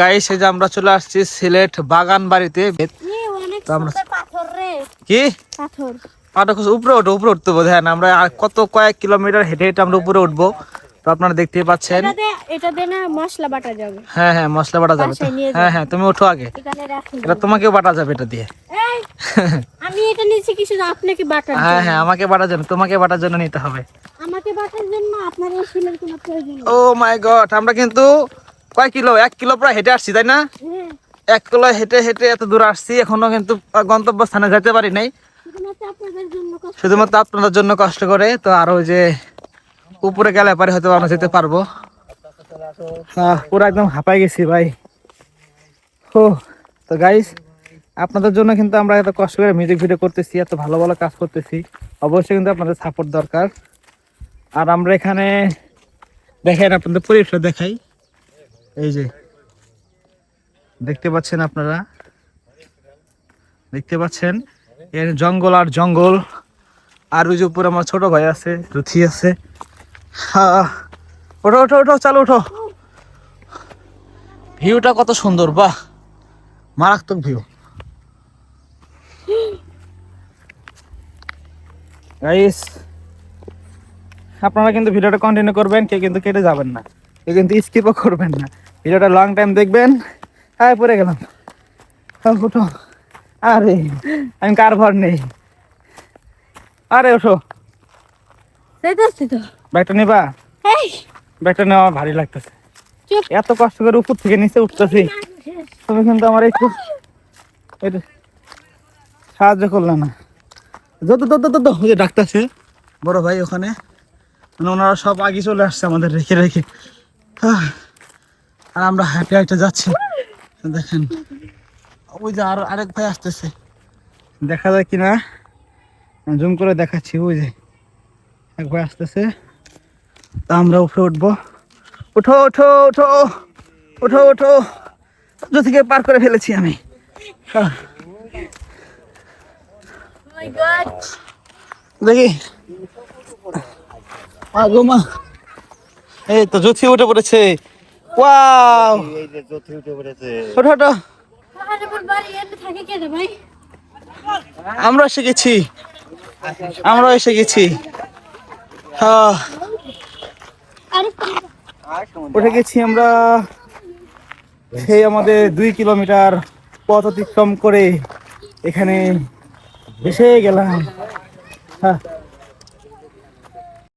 Guys এই যে আমরা চলে আসছি সিলেট বাগান বাড়িতে রে। কি? পাথর। উপরে ওঠো উপরে উঠতে বোধ হ্যাঁ আমরা কত কয়েক কিলোমিটার হেঁটে হেঁটে আমরা উপরে উঠবো। তো আপনারা দেখতেই পাচ্ছেন। এটা দিয়ে না মশলা বাটা যাবে। হ্যাঁ হ্যাঁ মশলা বাটা যাবে হ্যাঁ হ্যাঁ তুমি ওঠো আগে। এটা তোমাকেও বাটা যাবে এটা দিয়ে। আমি এটা নিয়েছি কিছু আপনাকে বাটার হ্যাঁ। হ্যাঁ আমাকে বাটার জন্য তোমাকে বাটার জন্য নিতে হবে। আমাকে বাটার জন্য আপনার এই শিলের কোনো প্রয়োজন ও মাই গড আমরা কিন্তু কয় কিলো? এক কিলো প্রায় হেঁটে আসছি তাই না? এক কিলো হেঁটে হেঁটে এত দূর আসছি এখনও কিন্তু গন্তব্য স্থানে যেতে পারি নাই। শুধুমাত্র আপনাদের জন্য কষ্ট। করে তো আরও ওই যে উপরে গেলে পরে হয়তো আমরা যেতে পারব। পুরো একদম হাঁপাই গেছি ভাই। ও তো গাইস আপনাদের জন্য কিন্তু আমরা এত কষ্ট করে মিউজিক ভিডিও করতেছি এত ভালো ভালো কাজ করতেছি। অবশ্যই কিন্তু আপনাদের সাপোর্ট দরকার। আর আমরা এখানে দেখেন আপনাদের পরিবেশটা দেখাই। এই যে। দেখতে পাচ্ছেন আপনারা? দেখতে পাচ্ছেন? এর জঙ্গল আর জঙ্গল। আর ওই যে উপরে আমার ছোট ভাই আছে রুথি আছে। ওঠো ওঠো ওঠো, চালো ওঠো। ভিউটা কত সুন্দর, বাহ। মারাত্মক ভিউ। আপনারা কিন্তু ভিডিওটা কন্টিনিউ করবেন, কেউ কিন্তু কেটে যাবেন না। কেউ কিন্তু স্কিপও করবেন না। ভিডিওটা লং টাইম দেখবেন। হ্যাঁ পড়ে গেলাম। হ্যাঁ, ওঠো আরে আমি কার ভর নেই? আরে ওঠো। ব্যাগটা নেবা? ব্যাগটা নেওয়া ভারী লাগতেছে। এত কষ্ট করে উপর থেকে নিচে উঠতেছি। তুমি কিন্তু আমার একটু সাহায্য করলে না। যত তত তত যে ডাকতেছে। বড় ভাই ওখানে। মানে ওনারা সব আগে চলে আসছে আমাদের রেখে রেখে। আহ, আর আমরা হাঁটে হাঁটে যাচ্ছি। দেখেন। ওই যে আর আরেক ভাই আসতেছে। দেখা যায় কিনা? জুম করে দেখাচ্ছি ওই যে এক ভাই আসতেছে। তা আমরা উপরে উঠবো। ওঠো ওঠো ওঠো ওঠো ওঠো সূর্য থেকে পার করে ফেলেছি আমি। আহ, দেখি। মা। এই তো জ্যোতি উঠে পড়েছে। ওয়াও রে ভাই? আমরা এসে গেছি আমরা এসে গেছি হ্যাঁ। আরে উঠে গেছি আমরা সেই আমাদের দুই কিলোমিটার পথ অতিক্রম করে এখানে এসে গেলাম। হ্যাঁ।